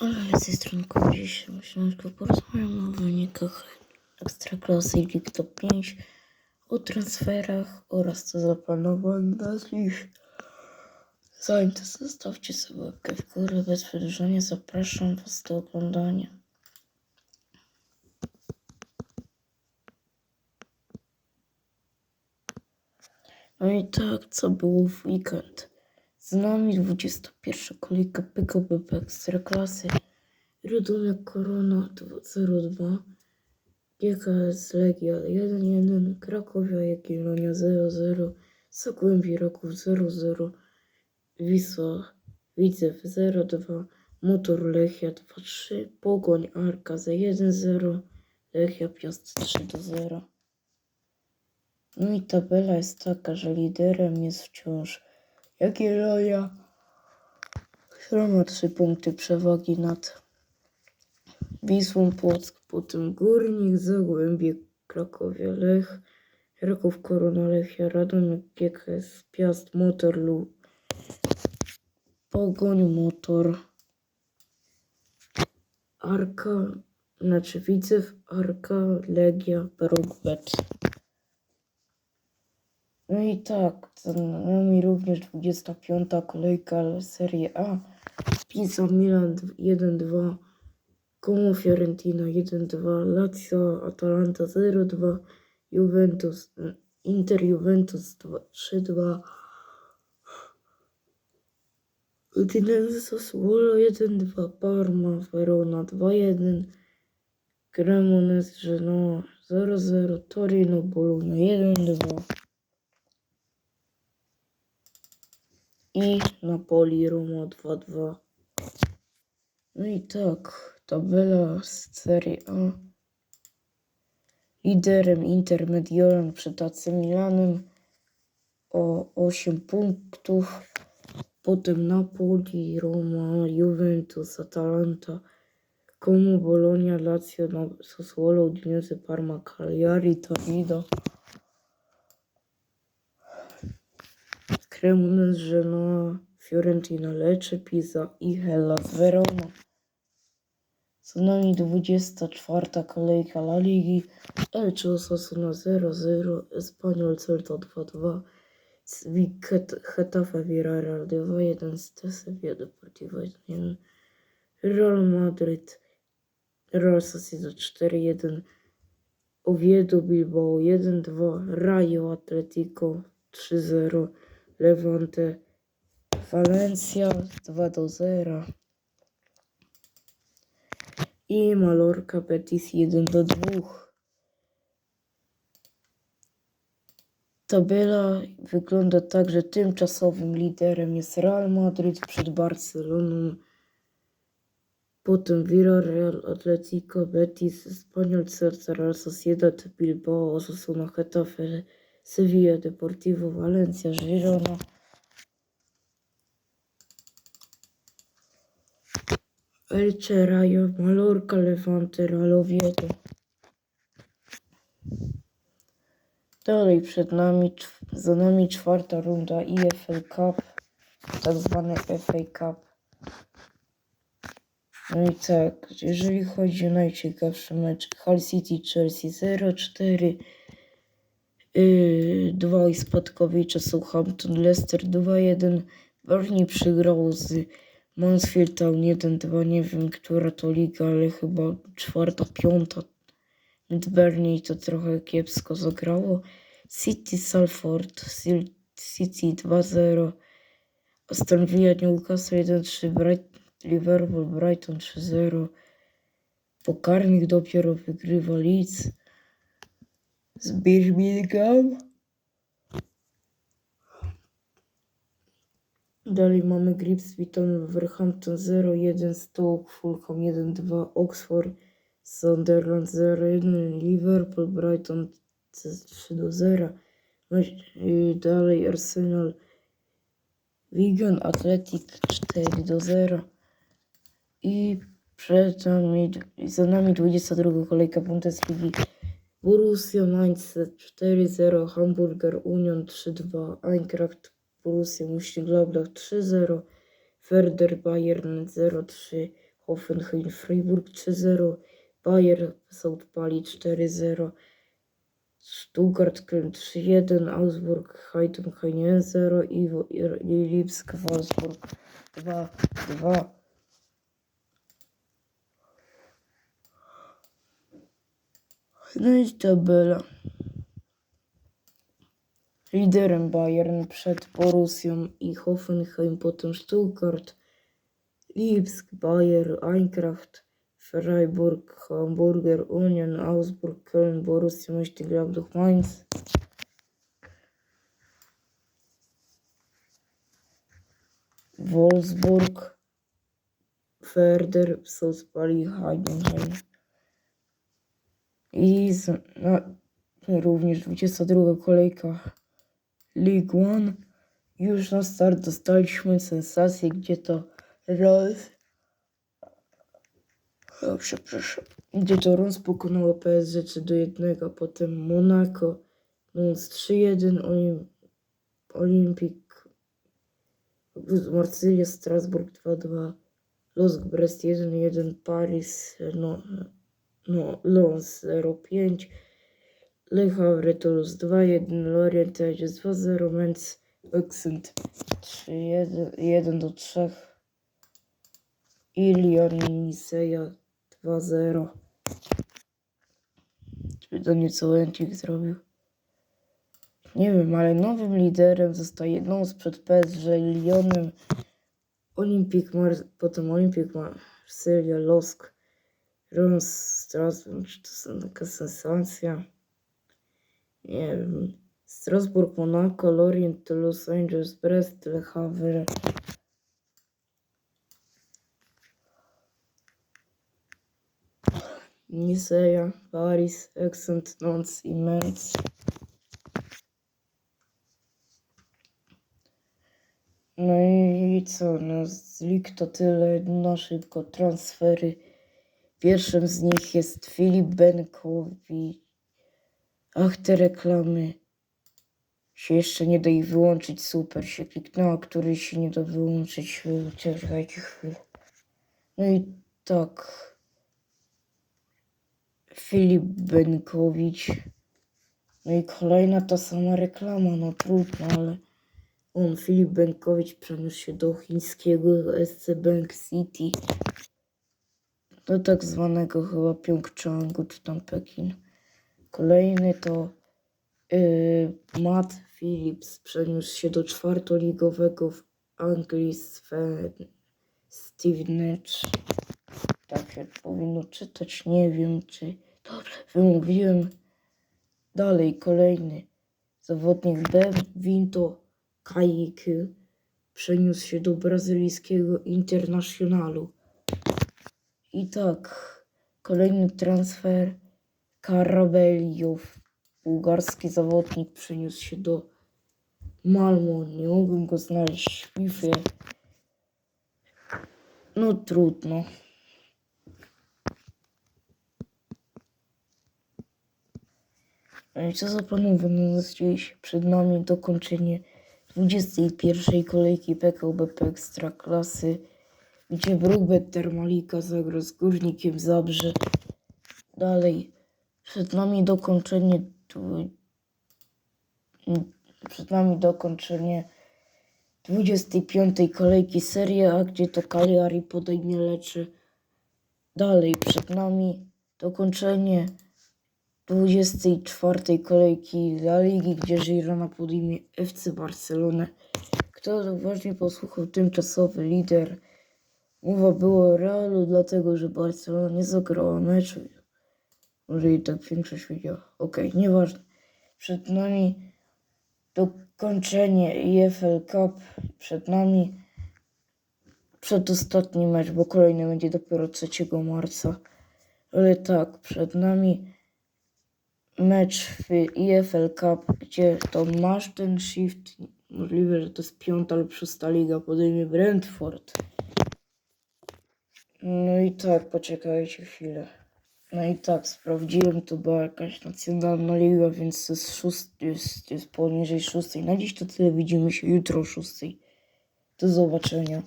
Z tej strony myślałem, że porozmawiam o wynikach Ekstraklasy i Top 5, o transferach oraz co zaplanowałem na dziś. Zanim to zostawcie sobie łapkę w górę, bez przedłużenia zapraszam Was do oglądania. No i tak, co było w weekend. Z nami 21 kolejka PKB Ekstraklasy. Rudunek Korona 02, GKS Legia 1-1, Krakowia Jagiellonia 0-0, Zagłębie Raków 0-0, Wisła Widzew 0-2, Motor Lechia 2-3, Pogoń Arka za 1-0, Lechia Piast 3-0. No i tabela jest taka, że liderem jest wciąż Jagiellonia, która ma 3 punkty przewagi nad Wisłą Płock, potem Górnik, Zagłębie, Krakowia, Lech, Raków, Korona, Lechia, Radomiak, GKS, Piast, Motor, Lu, Pogoń, Motor, Arka, znaczy Widzew, Arka, Legia, Berogbet. No i tak, za nami również 25. kolejka Serie A. Pisa Milan 1-2, Como Fiorentina 1-2, Lazio Atalanta 0-2, Juventus, Inter Juventus 2 3-2, Udinese Sassuolo 1-2, Parma Verona 2-1, Cremonese Genoa 0-0, Torino Bologna 1-2. I Napoli Roma 2-2. No i tak, tabela z Serie A. Liderem Inter Mediolan przed AC Milanem o 8 punktów. Potem Napoli, Roma, Juventus, Atalanta, Como, Bologna, Lazio, Sassuolo, Udinese, Parma, Cagliari, Torino. Cremonese, Genoa, Fiorentina, Lecce, Pisa i Hellas Verona. Co nami 24 kolejka La Ligi, Elche Osasuna 0-0, Espanyol Celta 2-2, Sevilla Getafe Villarreal 2-1, Sevilla Deportivo 1-1, Real Madrid, Real Sociedad 4-1, Oviedo Bilbao 1-2, Rayo Atletico 3-0, Levante Valencia 2-0 i Mallorca Betis 1-2. Tabela wygląda tak, że tymczasowym liderem jest Real Madrid przed Barceloną, potem Villarreal, Atletico, Betis, Espanyol, Celta, Real Sociedad, Bilbao, Osasuna, Getafe, Sevilla, Deportivo, Valencia, Girona. Elche, Rayo, Mallorca, Levante, Real Oviedo. Dalej przed nami, za nami czwarta runda EFL Cup, tak zwany FA Cup. No i tak, jeżeli chodzi o najciekawszy mecz, Hull City Chelsea 0-4, yy, 2 i Spadkowicza Southampton Leicester 2-1, Burnley przegrał z Mansfield Town 1-2, nie wiem która to liga, ale chyba czwarta, piąta. Więc Burnley to trochę kiepsko zagrało. City Salford City 2-0, Aston Villa Newcastle 1-3, Bright- Liverpool Brighton 3-0. Pokarnik dopiero wygrywa Leeds z Birmingham. Dalej mamy Gripsby Wolverhampton 0-1, Stoke Fulham 1-2, Oxford Sunderland 0-1, Liverpool Brighton 3-0. No i dalej Arsenal Wigan Athletic 4-0. I przed nami, za nami 22 kolejka Bundesligi. Borussia Mainz 4-0, Hamburger Union 3-2, Eintracht Borussia Mönchengladbach 3-0, Werder Bayern 0-3, Hoffenheim Freiburg 3-0, Bayer South Pali 4-0, Stuttgart Köln 3-1, Augsburg Heidenheim 0 i, Wo- i Lipsk Wolfsburg 2-2. No i tabela. Liderem Bayern przed Borussią i Hoffenheim, potem Stuttgart, Lipsk, Bayer, Eintracht, Freiburg, Hamburger, Union, Augsburg, Köln, Borussia Mönchengladbach, Mainz. Wolfsburg, Werder, Sospali, Heidenheim. I z, na, również 22 kolejka League One. Już na start dostaliśmy sensację, gdzie to Rolls. O, przepraszam. Gdzie to Rons pokonało PSG 3 do 1, potem Monaco, Lens 3-1, Olim, Olimpik, Marsylia, Strasburg 2-2, Losk Brest 1-1, Paris, no, no, Lens 0-5, Le Havre Toulouse 2-1, Lorient 2-0, Metz, Auxerre 3-1 do 3 i Lyon Niceja 2-0. Czy to nieco Łęcik zrobił? Nie wiem, ale nowym liderem zostaje no sprzed PSG Lyonem Olimpik Mar potem Olimpik Marsylia, Losk, Reims, Strasbourg, czy to są taka sensacja? Nie wiem. Strasbourg, Monaco, Lorient, Los Angeles, Brest, Le Havre. Niceja, Paris, Accent, Nantes i Metz. No i co, no z to tyle, na szybko transfery. Pierwszym z nich jest Filip Benkowicz. Ach, te reklamy. Się jeszcze nie da ich wyłączyć, super się kliknęła, który się nie da wyłączyć. Czekajcie chwilę. No i tak. Filip Benkowicz. No i kolejna ta sama reklama, no trudno, ale on, Filip Benkowicz, przeniósł się do chińskiego SC Bank City. Do tak zwanego chyba Pjongczangu, czy tam Pekin. Kolejny to yy, Matt Phillips przeniósł się do czwartoligowego w Anglii Sven Stevenage. Tak się powinno czytać, nie wiem czy dobrze wymówiłem. Dalej kolejny zawodnik B Vinto Kaique przeniósł się do brazylijskiego Internacionalu. I tak, kolejny transfer Karabeliów. Bułgarski zawodnik przeniósł się do Malmo. Nie mogłem go znaleźć w FIFA. No trudno. No i co za panowie, no przed nami dokończenie 21 kolejki PKO BP Ekstraklasy, gdzie Brugget Termalika zagra z Górnikiem Zabrze. Dalej, przed nami dokończenie przed nami dokończenie 25 kolejki Serie A, gdzie to Cagliari podejmie leczy. Dalej, przed nami dokończenie 24 kolejki La Ligi, gdzie Girona podejmie FC Barcelonę. Kto uważnie posłuchał, tymczasowy lider. Mowa była o Realu, dlatego że Barcelona nie zagrała meczu. Może i tak większość wiedziała. Okej, nieważne. Przed nami dokończenie EFL Cup. Przed nami przedostatni mecz, bo kolejny będzie dopiero 3 marca. Ale tak, przed nami mecz w EFL Cup, gdzie to masz ten shift. Możliwe, że to jest piąta lub szósta liga, podejmie Brentford. No i tak, poczekajcie chwilę. No i tak, sprawdziłem, to była jakaś nacjonalna liga, więc jest, szóst, jest, jest poniżej szóstej. Na dziś to tyle, widzimy się jutro o szóstej. Do zobaczenia.